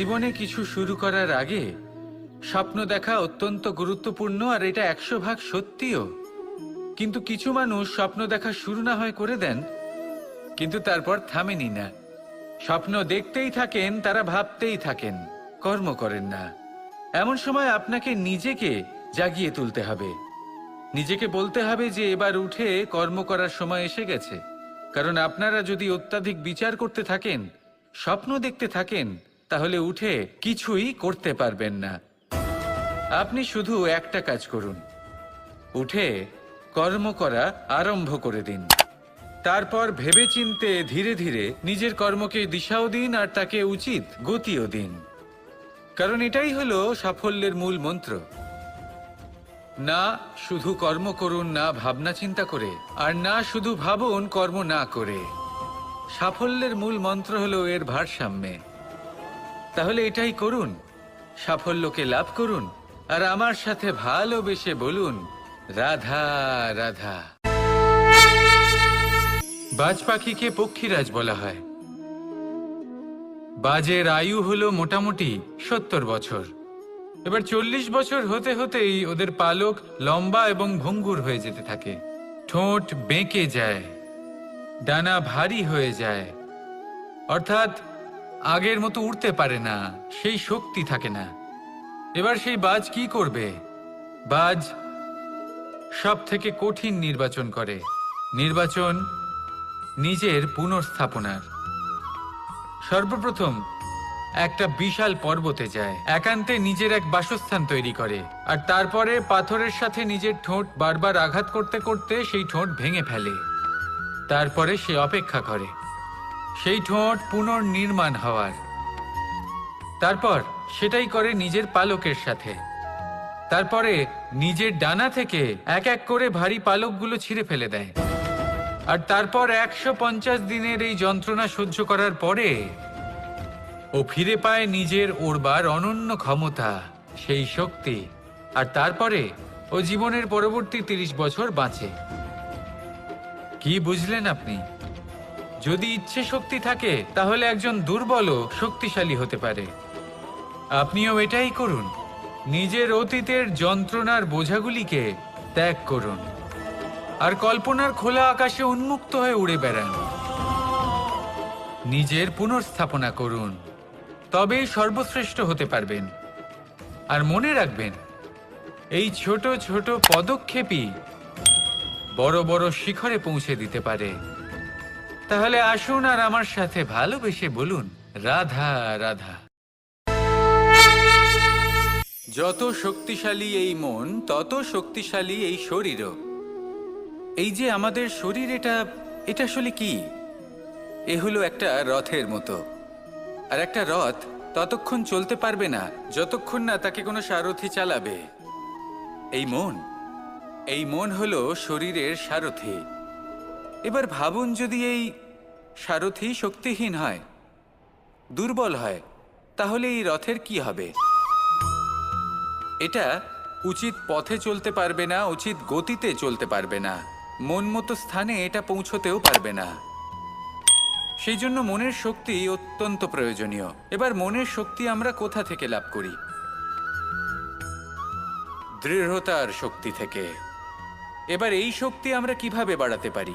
জীবনে কিছু শুরু করার আগে স্বপ্ন দেখা অত্যন্ত গুরুত্বপূর্ণ আর এটা একশো ভাগ সত্যিও। কিন্তু কিছু মানুষ স্বপ্ন দেখা শুরু না হয় করে দেন, কিন্তু তারপর থামেনি না। স্বপ্ন দেখতেই থাকেন, তারা ভাবতেই থাকেন, কর্ম করেন না। এমন সময় আপনাকে নিজেকে জাগিয়ে তুলতে হবে। নিজেকে বলতে হবে যে এবার উঠে কর্ম করার সময় এসে গেছে। কারণ আপনারা যদি অত্যাধিক বিচার করতে থাকেন, স্বপ্ন দেখতে থাকেন তাহলে উঠে কিছুই করতে পারবেন না। আপনি শুধু একটা কাজ করুন। উঠে কর্ম করা আরম্ভ করে দিন। তারপর ভেবেচিন্তে ধীরে ধীরে নিজের কর্মকে দিশাও দিন আর তাকে উচিত গতিও দিন। কারণ এটাই হলো সাফল্যের মূল মন্ত্র। না শুধু কর্ম করুন, না ভাবনা চিন্তা করে, আর না শুধু ভাবুন, কর্ম না করে। সাফল্যের মূল মন্ত্র হলো এর ভারসাম্যে। তাহলে এটাই করুন। সাফল্যকে লাভ করুন আর আমার সাথে ভালোবেসে বলুন, রাধা রাধা। বাজ পাখিকে পক্ষীরাজ বলা হয়। বাজের আয়ু হলো মোটামুটি সত্তর বছর। এবার চল্লিশ বছর হতে হতেই ওদের পালক লম্বা এবং ভঙ্গুর হয়ে যেতে থাকে। ঠোঁট বেঁকে যায়, ডানা ভারী হয়ে যায়। অর্থাৎ আগের মতো উড়তে পারে না, সেই শক্তি থাকে না। এবার সেই বাজ কি করবে? বাজ সব থেকে কঠিন নির্বাচন করে। নির্বাচন নিজের পুনর্স্থাপনার। সর্বপ্রথম একটা বিশাল পর্বতে যায়। একান্তে নিজের এক বাসস্থান তৈরি করে। আর তারপরে পাথরের সাথে নিজের ঠোঁট বারবার আঘাত করতে করতে সেই ঠোঁট ভেঙে ফেলে। তারপরে সে অপেক্ষা করে। সেই ঠোঁট পুনর্নির্মাণ হওয়ার। তারপর সেটাই করে নিজের পালকের সাথে। তারপরে নিজের ডানা থেকে এক এক করে ভারী পালকগুলো ছিঁড়ে ফেলে দেয়। আর তারপর একশো পঞ্চাশ দিনের এই যন্ত্রণা সহ্য করার পরে ও ফিরে পায় নিজের ওরবার অনন্য ক্ষমতা, সেই শক্তি। আর তারপরে ও জীবনের পরবর্তী তিরিশ বছর বাঁচে। কি বুঝলেন আপনি? যদি ইচ্ছে শক্তি থাকে, তাহলে একজন দুর্বলও শক্তিশালী হতে পারে। আপনিও এটাই করুন। নিজের অতীতের যন্ত্রণার বোঝাগুলিকে ত্যাগ করুন। আর কল্পনার খোলা আকাশে উন্মুক্ত হয়ে উড়ে বেড়ান। নিজের পুনর্স্থাপনা করুন। তবেই সর্বশ্রেষ্ঠ হতে পারবেন। আর মনে রাখবেন, এই ছোট ছোট পদক্ষেপই বড় বড় শিখরে পৌঁছে দিতে পারে। তাহলে আসুন আর আমার সাথে ভালোবেসে বলুন, রাধা রাধা। যত শক্তিশালী এই মন, তত শক্তিশালী এই শরীরও। এই যে আমাদের শরীর, এটা এটা আসলে কি? এ হলো একটা রথের মতো। আর একটা রথ ততক্ষণ চলতে পারবে না, যতক্ষণ না তাকে কোনো সারথি চালাবে। এই মন এই মন হলো শরীরের সারথি। এবার ভাবুন যদি এই সারথি শক্তিহীন হয়, দুর্বল হয়, তাহলে এই রথের কি হবে? এটা উচিত পথে চলতে পারবে না, উচিত গতিতে চলতে পারবে না। মন মতো স্থানে এটা পৌঁছতেও পারবে না। সেই জন্য মনের শক্তি অত্যন্ত প্রয়োজনীয়। এবার মনের শক্তি আমরা কোথা থেকে লাভ করি? দৃঢ়তার শক্তি থেকে। এবার এই শক্তি আমরা কীভাবে বাড়াতে পারি?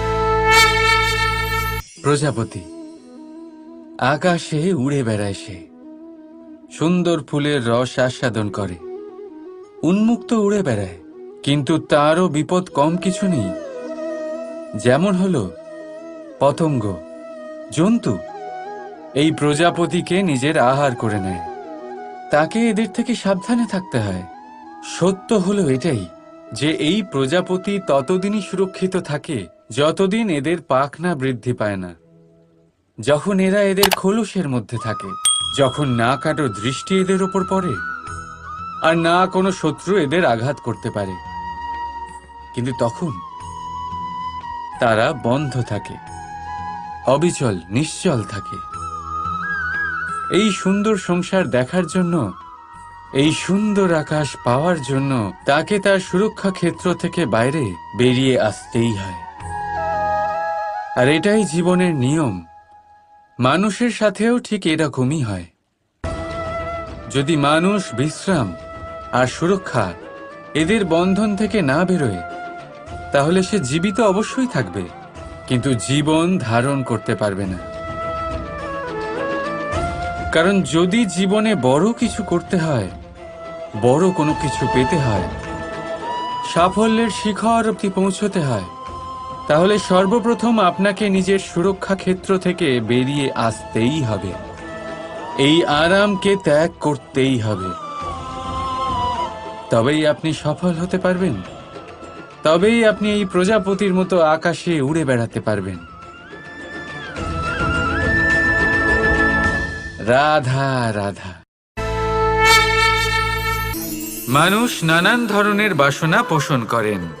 প্রজাপতি, আকাশে উড়ে বেড়ায় সে। সুন্দর ফুলের রস আস্বাদন করে। উন্মুক্ত উড়ে বেড়ায়, কিন্তু তারও বিপদ কম কিছু নেই। যেমন হল পতঙ্গ, জন্তু। এই প্রজাপতিকে নিজের আহার করে নেয়। তাকে এদের থেকে সাবধানে থাকতে হয়। সত্য হলো এটাই যে এই প্রজাপতি ততদিনই সুরক্ষিত থাকে যতদিন এদের পাখনা বৃদ্ধি পায় না, যখন এরা এদের খোলসের মধ্যে থাকে, যখন না কারও দৃষ্টি এদের ওপর পড়ে, আর না কোনো শত্রু এদের আঘাত করতে পারে। কিন্তু তখন তারা বন্ধ থাকে, অবিচল, নিশ্চল থাকে। এই সুন্দর সংসার দেখার জন্য, এই সুন্দর আকাশ পাওয়ার জন্য তাকে তার সুরক্ষা ক্ষেত্র থেকে বাইরে বেরিয়ে আসতেই হয়। আর এটাই জীবনের নিয়ম। মানুষের সাথেও ঠিক এরকমই হয়। যদি মানুষ বিশ্রাম আর সুরক্ষা এদের বন্ধন থেকে না বেরোয়, তাহলে সে জীবিত অবশ্যই থাকবে, কিন্তু জীবন ধারণ করতে পারবে না। কারণ যদি জীবনে বড় কিছু করতে হয়, বড় কোনো কিছু পেতে হয়, সাফল্যের শিখর অব্দি পৌঁছতে হয় তাহলে সর্বপ্রথম আপনাকে নিজের সুরক্ষা ক্ষেত্র থেকে বেরিয়ে আসতেই হবে। এই আরামকে ত্যাগ করতেই হবে। তবেই আপনি সফল হতে পারবেন। তবেই আপনি এই প্রজাপতির মতো আকাশে উড়ে বেড়াতে পারবেন। রাধা রাধা। মানুষ নানান ধরনের বাসনা পোষণ করেন।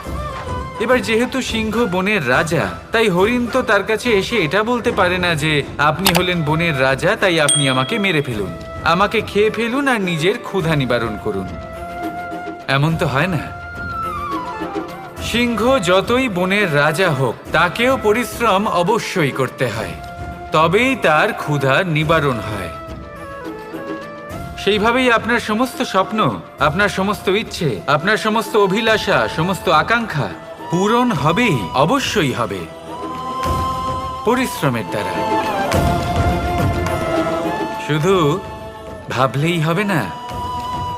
এবার যেহেতু সিংহ বনের রাজা, তাই হরিণ তো তার কাছে এসে এটা বলতে পারে না যে, আপনি হলেন বনের রাজা, তাই আপনি আমাকে মেরে ফেলুন। আমাকে খেয়ে ফেলুন আর নিজের ক্ষুধা নিবারণ করুন। এমন তো হয় না। সিংহ যতই বনের রাজা হোক, তাকেও পরিশ্রম অবশ্যই করতে হয়। তবেই তার ক্ষুধা নিবারণ হয়। সেইভাবেই আপনার সমস্ত স্বপ্ন, আপনার সমস্ত ইচ্ছে, আপনার সমস্ত অভিলাষা, সমস্ত আকাঙ্ক্ষা পূরণ হবেই অবশ্যই হবে। পরিশ্রমের দ্বারা। শুধু ভাবলেই হবে না।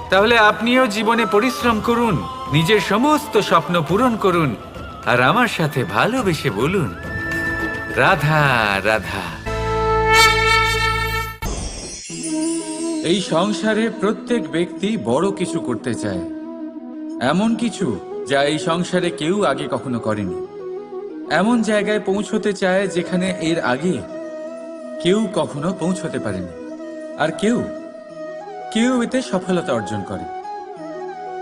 তাহলে আপনিও জীবনে পরিশ্রম করুন, নিজের সমস্ত স্বপ্ন পূরণ করুন, আর আমার সাথে ভালোবেসে বলুন, রাধা রাধা। এই সংসারে প্রত্যেক ব্যক্তি বড় কিছু করতে চায়। এমন কিছু যা এই সংসারে কেউ আগে কখনো করেনি। এমন জায়গায় পৌঁছতে চায় যেখানে এর আগে কেউ কখনো পৌঁছতে পারেনি। আর কেউ কেউ এতে সফলতা অর্জন করে।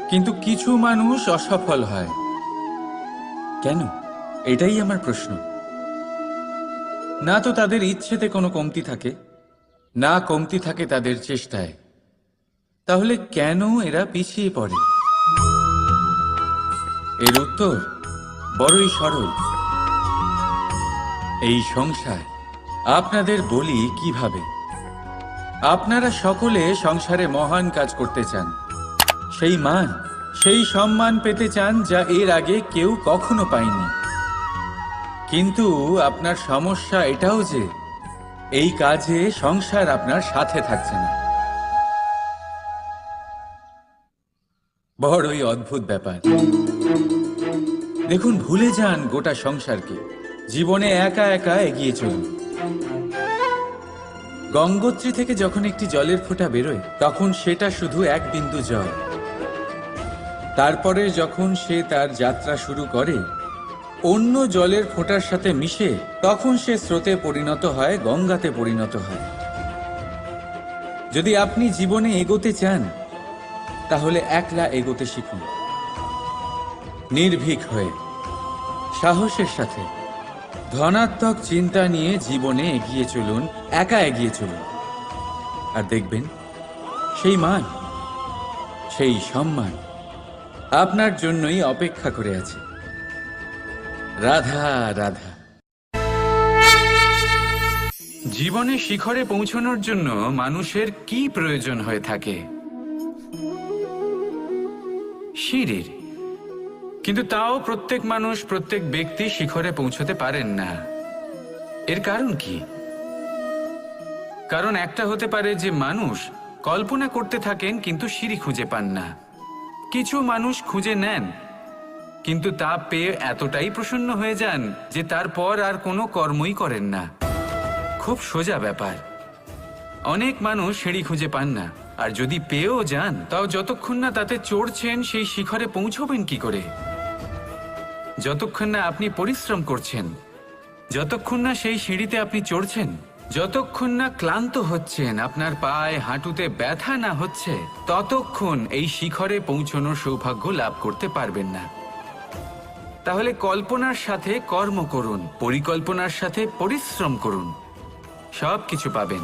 কিন্তু কিছু মানুষ অসফল হয়। কেন? এটাই আমার প্রশ্ন। না তো তাদের ইচ্ছেতে কোনো কমতি থাকে, না কমতি থাকে তাদের চেষ্টায়। তাহলে কেন এরা পিছিয়ে পড়ে? এর উত্তর, বড়ই সরল। এই সংসার, আপনাদের বলি কীভাবে? আপনারা সকলে সংসারে মহান কাজ করতে চান। সেই মান, সেই সম্মান পেতে চান যা এর আগে কেউ কখনো পায়নি। কিন্তু আপনার সমস্যা এটাও যে, এই কাজে সংসার আপনার সাথে থাকছে না। বড়ই অদ্ভুত ব্যাপার। দেখুন, ভুলে যান গোটা সংসারকে। জীবনে একা একা এগিয়ে চলুন। গঙ্গোত্রী থেকে যখন একটি জলের ফোঁটা বেরোয়, তখন সেটা শুধু এক বিন্দু জল। তারপরে যখন সে তার যাত্রা শুরু করে, অন্য জলের ফোঁটার সাথে মিশে, তখন সে স্রোতে পরিণত হয়, গঙ্গাতে পরিণত হয়। যদি আপনি জীবনে এগোতে চান তাহলে একলা এগোতে শিখুন। নির্ভীক হয়ে, সাহসের সাথে, ধনাত্মক চিন্তা নিয়ে জীবনে এগিয়ে চলুন, একা এগিয়ে চলুন। আর দেখবেন, সেই মান, সেই সম্মান আপনার জন্যই অপেক্ষা করে আছে। রাধা রাধা। জীবনে শিখরে পৌঁছানোর জন্য মানুষের কি প্রয়োজন হয়ে থাকে? সিঁড়ির কিন্তু তাও প্রত্যেক মানুষ, প্রত্যেক ব্যক্তি শিখরে পৌঁছতে পারেন না। এর কারণ কি? কারণ একটা হতে পারে যে মানুষ কল্পনা করতে থাকেন, কিন্তু সিঁড়ি খুঁজে পান না। কিছু মানুষ খুঁজে নেন, কিন্তু তা পেয়ে এতটাই প্রসন্ন হয়ে যান যে তারপর আর কোনো কর্মই করেন না। খুব সোজা ব্যাপার। অনেক মানুষ সিঁড়ি খুঁজে পান না। আর যদি পেয়েও যান, তাও যতক্ষণ না তাতে চড়ছেন সেই শিখরে পৌঁছবেন কি করে? যতক্ষণ না আপনি পরিশ্রম করছেন, যতক্ষণ না সেই সিঁড়িতে আপনি চড়ছেন, যতক্ষণ না ক্লান্ত হচ্ছেন, আপনার পায়ে হাঁটুতে ব্যথা না হচ্ছে, ততক্ষণ এই শিখরে পৌঁছানোর সৌভাগ্য লাভ করতে পারবেন না। তাহলে কল্পনার সাথে কর্ম করুন, পরিকল্পনার সাথে পরিশ্রম করুন। সব কিছু পাবেন।